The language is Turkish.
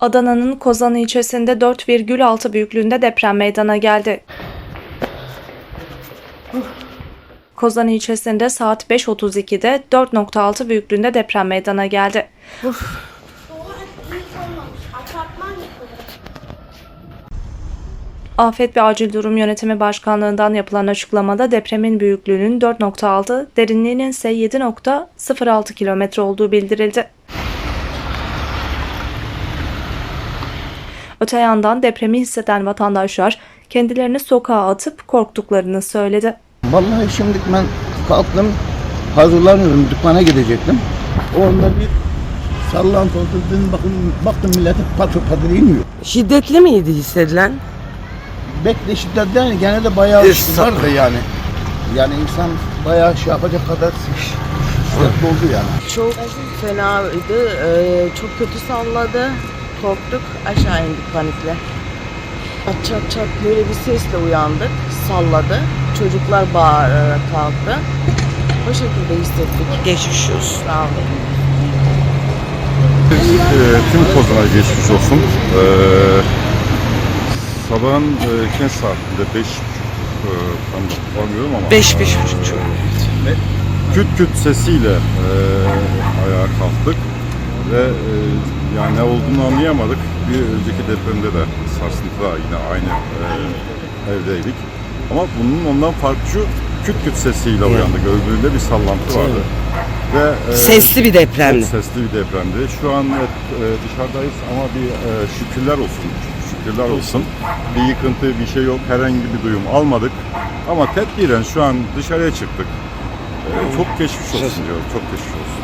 Adana'nın Kozan ilçesinde 4,6 büyüklüğünde deprem meydana geldi. Kozan ilçesinde saat 5.32'de 4.6 büyüklüğünde deprem meydana geldi. Afet ve Acil Durum Yönetimi Başkanlığı'ndan yapılan açıklamada depremin büyüklüğünün 4.6, derinliğinin ise 7.06 kilometre olduğu bildirildi. Öte yandan depremi hisseden vatandaşlar kendilerini sokağa atıp korktuklarını söyledi. Vallahi şimdi ben kalktım, hazırlanıyorum, dükkana gidecektim. Orada bir sallantı oldu, dedim bakın, baktım millete patır patır iniyor. Şiddetli miydi hissedilen? Bekle şiddet değil, gene de bayağı Is- vardı yani. Yani insan bayağı şey yapacak kadar şiddetli oldu yani. Çok fenaydı. Ee, çok kötü salladı. Korktuk. Aşağı indik panikle. Çat çat çat böyle bir sesle uyandık. Salladı. Çocuklar bağırarak kalktı. O şekilde hissettik. Geçmiş olsun. Sağ olun. Ee, tüm Kozan'a geçmiş olsun. Ee, sabahın e, erken saatinde 5 e, tam hatırlamıyorum ama Beş beş buçuk çok. küt küt sesiyle e, ayağa kalktık ve e, yani ne olduğunu anlayamadık. Bir önceki depremde de sarsıntıda yine aynı e, evdeydik. Ama bunun ondan farklı şu küt küt sesiyle uyandık. Öldüğünde bir sallantı vardı. Ve, e, Sesli bir depremdi. çok sesli bir depremdi. Şu an evet, e, dışarıdayız ama bir e, şükürler olsun. Şükürler olsun. Bir yıkıntı, bir şey yok. Herhangi bir duyum almadık. Ama tedbiren şu an dışarıya çıktık. E, çok geçmiş olsun diyorum. Çok geçmiş olsun.